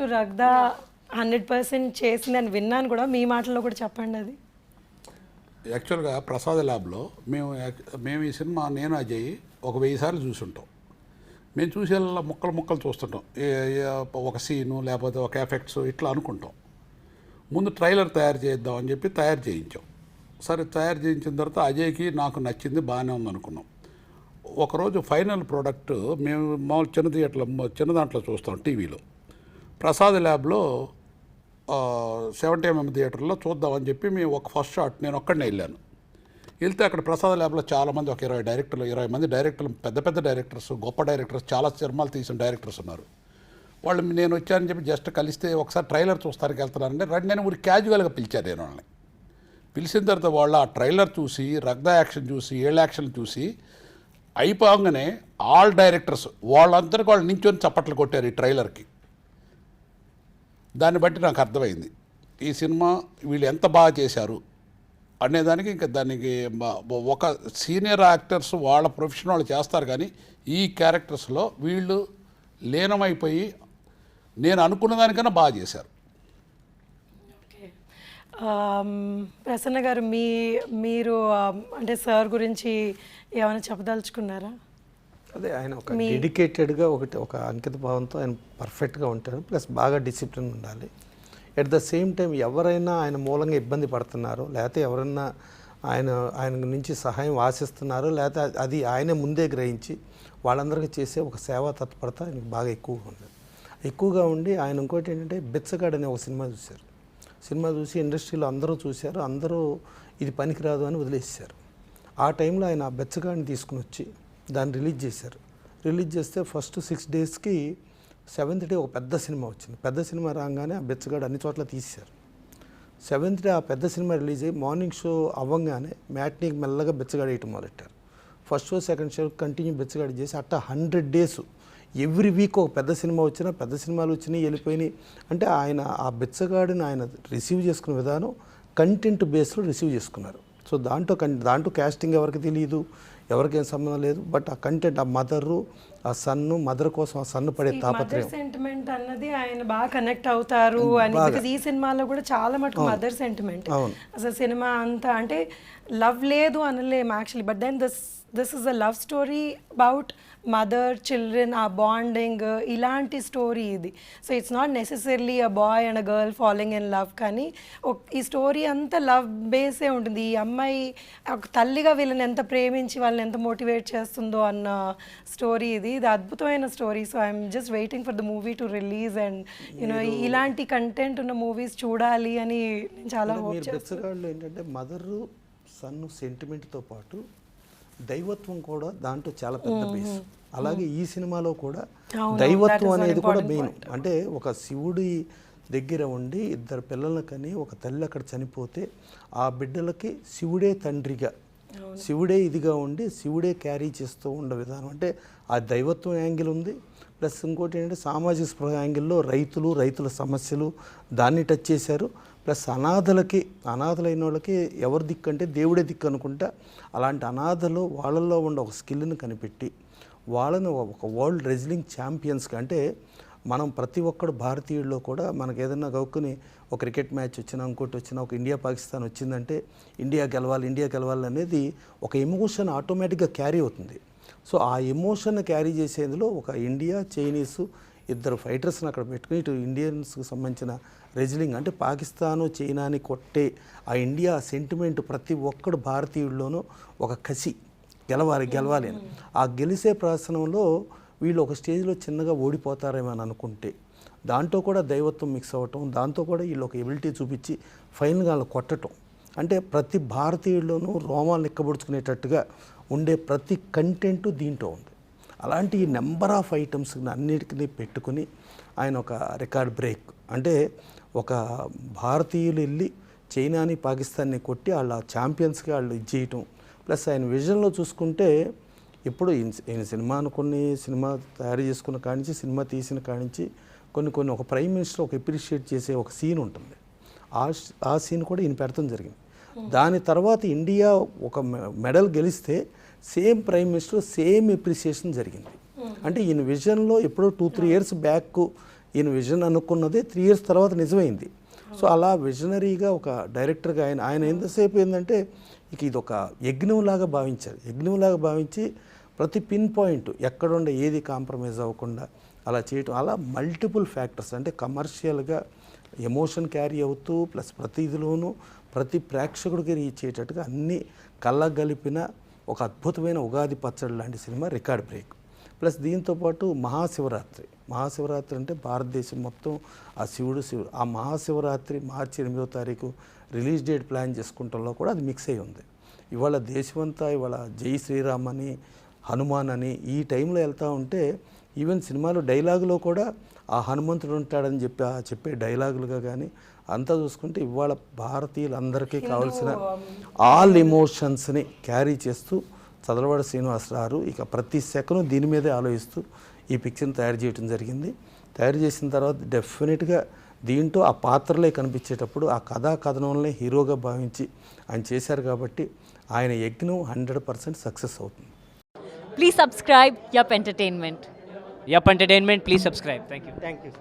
అన్నట్టు రగ్దా hundred percent చేసిందని విన్నాను కూడా మీ మాటల్లో కూడా చెప్పండి అది. యాక్చువల్గా ప్రసాద్ ల్యాబ్లో మేము మేము ఈ సినిమా నేను అజయ్ ఒక వెయ్యి సార్లు చూసుంటాం. మేము చూసేలా ముక్కలు ముక్కలు చూస్తుంటాం. ఒక సీను లేకపోతే ఒక ఎఫెక్ట్స్ ఇట్లా అనుకుంటాం. ముందు ట్రైలర్ తయారు చేద్దాం అని చెప్పి తయారు చేయించాం. సరే తయారు చేయించిన తర్వాత అజయ్కి నాకు నచ్చింది బాగానే ఉంది అనుకున్నాం ఒకరోజు ఫైనల్ ప్రోడక్ట్ మేము మామూలు చిన్న థియేటర్లో చిన్న దాంట్లో చూస్తాం టీవీలో. ప్రసాద్ ల్యాబ్లో సెవెంటీ ఎంఎం థియేటర్లో చూద్దామని చెప్పి మేము ఒక ఫస్ట్ షాట్ నేను ఒక్కడనే వెళ్ళాను. వెళ్తే అక్కడ ప్రసాద్ ల్యాబ్లో చాలామంది ఒక ఇరవై డైరెక్టర్లు ఇరవై మంది డైరెక్టర్లు పెద్ద పెద్ద డైరెక్టర్స్ గొప్ప డైరెక్టర్స్ చాలా సినిమాలు తీసిన డైరెక్టర్స్ ఉన్నారు. వాళ్ళు నేను వచ్చానని చెప్పి జస్ట్ కలిస్తే ఒకసారి ట్రైలర్ చూస్తానికి వెళ్తున్నానంటే రండి నేను ఊరి క్యాజువల్గా పిలిచాను నేను వాళ్ళని. పిలిచిన తర్వాత వాళ్ళు ఆ ట్రైలర్ చూసి రగ్ద యాక్షన్ చూసి ఏళ్ళ యాక్షన్ చూసి అయిపోగానే ఆల్ డైరెక్టర్స్ వాళ్ళందరికీ వాళ్ళు నించొని చప్పట్లు కొట్టారు ఈ ట్రైలర్కి. దాన్ని బట్టి నాకు అర్థమైంది. ఈ సినిమా వీళ్ళు ఎంత బాగా చేశారు అనేదానికి ఇంకా దానికి ఒక సీనియర్ యాక్టర్స్ వాళ్ళ ప్రొఫెషన్ వాళ్ళు చేస్తారు కానీ ఈ క్యారెక్టర్స్లో వీళ్ళు లీనమైపోయి నేను అనుకున్న దానికన్నా బాగా చేశారు. ప్రసన్న గారు మీ మీరు అంటే సార్ గురించి ఏమైనా చెప్పదలుచుకున్నారా? అదే ఆయన ఒక డెడికేటెడ్గా ఒకటి ఒక అంకిత భావంతో ఆయన పర్ఫెక్ట్గా ఉంటారు. ప్లస్ బాగా డిసిప్లిన్ ఉండాలి. ఎట్ ద సేమ్ టైం ఎవరైనా ఆయన మూలంగా ఇబ్బంది పడుతున్నారో లేకపోతే ఎవరైనా ఆయన ఆయన నుంచి సహాయం ఆశిస్తున్నారో లేకపోతే అది- అది ఆయనే ముందే గ్రహించి వాళ్ళందరికీ చేసే ఒక సేవా తత్పరత ఆయనకు బాగా ఎక్కువగా ఉంది ఎక్కువగా ఉండి ఆయన ఇంకోటి ఏంటంటే బెచ్చగాడు అనే ఒక సినిమా చూశారు. సినిమా చూసి ఇండస్ట్రీలో అందరూ చూశారు అందరూ ఇది పనికిరాదు అని వదిలేసారు ఆ టైంలో ఆయన ఆ బెచ్చగాడిని తీసుకుని వచ్చి దాన్ని రిలీజ్ చేశారు. రిలీజ్ చేస్తే ఫస్ట్ సిక్స్ డేస్కి సెవెంత్ డే ఒక పెద్ద సినిమా వచ్చింది. పెద్ద సినిమా రాగానే ఆ బెచ్చగాడు అన్ని చోట్ల తీశారు సెవెంత్ డే ఆ పెద్ద సినిమా రిలీజ్ అయ్యి మార్నింగ్ షో అవ్వగానే మ్యాట్నీకి మెల్లగా బెచ్చగాడు వేయటం మొదలెట్టారు. First show second show continue Bichagadu చేసి అట్ట హండ్రెడ్ డేస్ ఎవ్రీ వీక్ ఒక పెద్ద సినిమా వచ్చినా పెద్ద సినిమాలు వచ్చినాయి వెళ్ళిపోయినాయి. అంటే ఆయన ఆ బెచ్చగాడిని ఆయన రిసీవ్ చేసుకున్న విధానం కంటెంట్ బేస్లో రిసీవ్ చేసుకున్నారు. సో దాంట్లో దాంట్లో క్యాస్టింగ్ ఎవరికి తెలియదు ఎవరికేం సంబంధం లేదు బట్ ఆ కంటెంట్ ఆ మదరు ఆ సన్ను మదర్ కోసం ఆ సన్ను పడే మదర్ తాపత్రయం. సెంటిమెంట్ అన్నది ఆయన బాగా కనెక్ట్ అవుతారు అని ఈ సినిమాలో కూడా చాలా మటుకు మదర్ సెంటిమెంట్. అసలు సినిమా అంతా అంటే లవ్ లేదు అనలేము actually but then this this is a love story about mother children ఆ బాండింగ్ ఇలాంటి స్టోరీ ఇది. So it's not necessarily a boy and a girl falling in love కానీ ఈ స్టోరీ అంతా లవ్ బేసే ఉంటుంది. ఈ అమ్మాయి ఒక తల్లిగా వీళ్ళని ఎంత ప్రేమించి వాళ్ళని ఎంత మోటివేట్ చేస్తుందో అన్న స్టోరీ ఇది. ఇది అద్భుతమైన story so I'm just waiting for the movie to release and you know ఇలాంటి కంటెంట్ ఉన్న మూవీస్ చూడాలి అని నేను చాలా హోప్ ఏంటంటే మదరు సన్ను సెంటిమెంట్తో పాటు దైవత్వం కూడా దాంట్లో చాలా పెద్ద బేస్ అలాగే ఈ సినిమాలో కూడా దైవత్వం అనేది కూడా మెయిన్ అంటే ఒక శివుడి దగ్గర ఉండి ఇద్దరు పిల్లలకని ఒక తల్లి అక్కడ చనిపోతే ఆ బిడ్డలకి శివుడే తండ్రిగా. శివుడే ఇదిగా ఉండి శివుడే క్యారీ చేస్తూ ఉండే విధానం. అంటే ఆ దైవత్వం యాంగిల్ ఉంది. ప్లస్ ఇంకోటి ఏంటంటే సామాజిక స్పృహ యాంగిల్లో రైతులు రైతుల సమస్యలు దాన్ని టచ్ చేశారు. ప్లస్ అనాథలకి అనాథలైన వాళ్ళకి ఎవరి దిక్కు అంటే దేవుడే దిక్కు అనుకుంటా అలాంటి అనాథలు వాళ్ళల్లో ఉన్న ఒక స్కిల్ని కనిపెట్టి వాళ్ళని ఒక వరల్డ్ రెజ్లింగ్ ఛాంపియన్స్కి అంటే మనం ప్రతి ఒక్కడు భారతీయుల్లో కూడా మనకు ఏదైనా గౌక్కుని ఒక క్రికెట్ మ్యాచ్ వచ్చినా ఇంకోటి వచ్చినా ఒక ఇండియా పాకిస్తాన్ వచ్చిందంటే ఇండియా గెలవాలి ఇండియా గెలవాలి అనేది ఒక ఎమోషన్ ఆటోమేటిక్గా క్యారీ అవుతుంది. సో ఆ ఎమోషన్ క్యారీ చేసేందులో ఒక ఇండియా చైనీస్ ఇద్దరు ఫైటర్స్ని అక్కడ పెట్టుకుని ఇటు ఇండియన్స్కి సంబంధించిన రెజ్లింగ్ అంటే పాకిస్తాను చైనాని కొట్టే ఆ ఇండియా సెంటిమెంట్ ప్రతి ఒక్కడు భారతీయుల్లోనూ ఒక కసి. గెలవాలి గెలవాలి అని. ఆ గెలిసే ప్రసనంలో వీళ్ళు ఒక స్టేజ్లో చిన్నగా ఓడిపోతారేమో అని అనుకుంటే దాంట్లో కూడా దైవత్వం మిక్స్ అవ్వటం దాంతో కూడా వీళ్ళు ఒక ఎబిలిటీ చూపించి ఫైనల్గా వాళ్ళు కొట్టటం. అంటే ప్రతి భారతీయుల్లోనూ రోమాలు నిక్కబడుచుకునేటట్టుగా ఉండే ప్రతి కంటెంట్ దీంట్లో ఉంది. అలాంటి నెంబర్ ఆఫ్ ఐటమ్స్ అన్నిటికీ పెట్టుకుని ఆయన ఒక రికార్డ్ బ్రేక్. అంటే ఒక భారతీయులు వెళ్ళి చైనాని పాకిస్తాన్ని కొట్టి వాళ్ళ ఛాంపియన్స్కి వాళ్ళు ఇది చేయటం. ప్లస్ ఆయన విజన్లో చూసుకుంటే ఇప్పుడు ఈయన- సినిమా అనుకుని సినిమా తయారు చేసుకున్న కానించి సినిమా తీసిన కానించి కొన్ని కొన్ని ఒక ప్రైమ్ మినిస్టర్ ఒక ఎప్రిషియేట్ చేసే ఒక సీన్ ఉంటుంది. ఆ ఆ సీన్ కూడా ఈయన పెడతాం జరిగింది. దాని తర్వాత ఇండియా ఒక మెడల్ గెలిస్తే same prime minister same appreciation జరిగింది. అంటే ఈయన విజన్లో ఎప్పుడో టూ త్రీ ఇయర్స్ బ్యాక్ ఈయన విజన్ అనుకున్నదే త్రీ ఇయర్స్ తర్వాత నిజమైంది. సో అలా విజనరీగా ఒక డైరెక్టర్గా ఆయన ఆయన ఎంతసేపు ఏంటంటే ఇక ఇది ఒక యజ్ఞంలాగా భావించారు. యజ్ఞంలాగా భావించి ప్రతి పిన్ పాయింట్ ఎక్కడుండే ఏది కాంప్రమైజ్ అవ్వకుండా అలా చేయటం అలా మల్టిపుల్ ఫ్యాక్టర్స్ అంటే కమర్షియల్గా ఎమోషన్ క్యారీ అవుతూ ప్లస్ ప్రతి ఇదిలోనూ ప్రతి ప్రేక్షకుడికి రీచ్ అయ్యేటట్టుగా అన్ని కళ్ళగలిపిన ఒక అద్భుతమైన ఉగాది పచ్చడి లాంటి సినిమా రికార్డ్ బ్రేక్. ప్లస్ దీంతోపాటు మహాశివరాత్రి. మహాశివరాత్రి అంటే భారతదేశం మొత్తం ఆ శివుడు శివుడు ఆ మహాశివరాత్రి మార్చి ఎనిమిదో తారీఖు రిలీజ్ డేట్ ప్లాన్ చేసుకుంటంలో కూడా అది మిక్స్ అయి ఉంది. ఇవాళ దేశమంతా ఇవాళ జై శ్రీరామ్ అని హనుమాన్ అని ఈ టైంలో వెళ్తూ ఉంటే ఈవెన్ సినిమాలో డైలాగులో కూడా ఆ హనుమంతుడు ఉంటాడని చెప్పి ఆ చెప్పే డైలాగులుగా కానీ అంతా చూసుకుంటే ఇవాళ భారతీయులందరికీ కావాల్సిన ఆల్ ఎమోషన్స్ని క్యారీ చేస్తూ చదలవాడ శ్రీనివాసరావు ఇక ప్రతి సెకండ్ దీని మీదే ఆలోచిస్తూ ఈ పిక్చర్ని తయారు చేయడం జరిగింది తయారు చేసిన తర్వాత డెఫినెట్గా దీంట్లో ఆ పాత్రలే కనిపించేటప్పుడు ఆ కథా కథనంలో హీరోగా భావించి ఆయన చేశారు కాబట్టి ఆయన యజ్ఞం హండ్రెడ్ పర్సెంట్ సక్సెస్ అవుతుంది Please subscribe Yup Entertainment. Yup Entertainment. Please subscribe. Thank you. Thank you.